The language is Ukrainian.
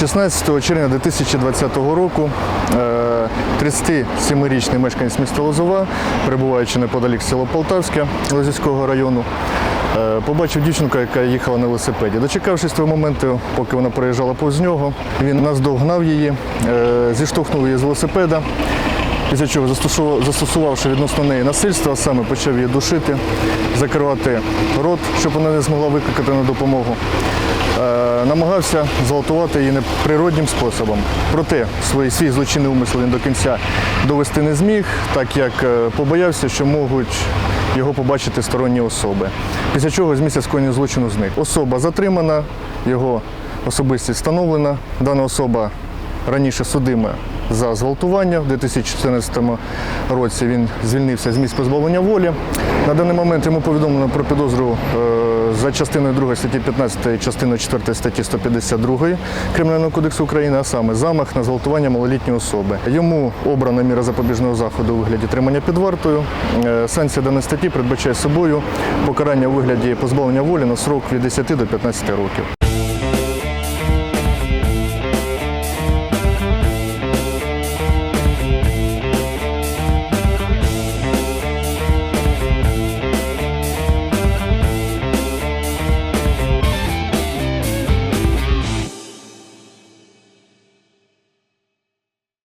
16 червня 2020 року е, 37-річний мешканець міста Лозова, перебуваючи неподалік села Полтавське Лозівського району, е, побачив дівчинку, яка їхала на велосипеді. Дочекавшись того моменту, поки вона проїжджала повз нього, він наздогнав її, е, зіштовхнув її з велосипеда. Після чого застосувавши відносно неї насильство, саме почав її душити, закривати рот, щоб вона не змогла викликати на допомогу. Е, намагався зґвалтувати її неприроднім способом. Проте свій, свій злочинний умисел він до кінця довести не зміг, так як е, побоявся, що можуть його побачити сторонні особи. Після чого з місця скоєння злочину зник. Особа затримана, його особистість встановлена. Дана особа раніше судима за зґвалтування. В 2014 році він звільнився з місць позбавлення волі. На даний момент йому повідомлено про підозру е, за частиною 2 статті 15 частиною 4 статті 152 Кримінального кодексу України, а саме замах на зґвалтування малолітньої особи. Йому обрана міра запобіжного заходу у вигляді тримання під вартою. Е, Санкція даної статті передбачає собою покарання у вигляді позбавлення волі на срок від 10 до 15 років.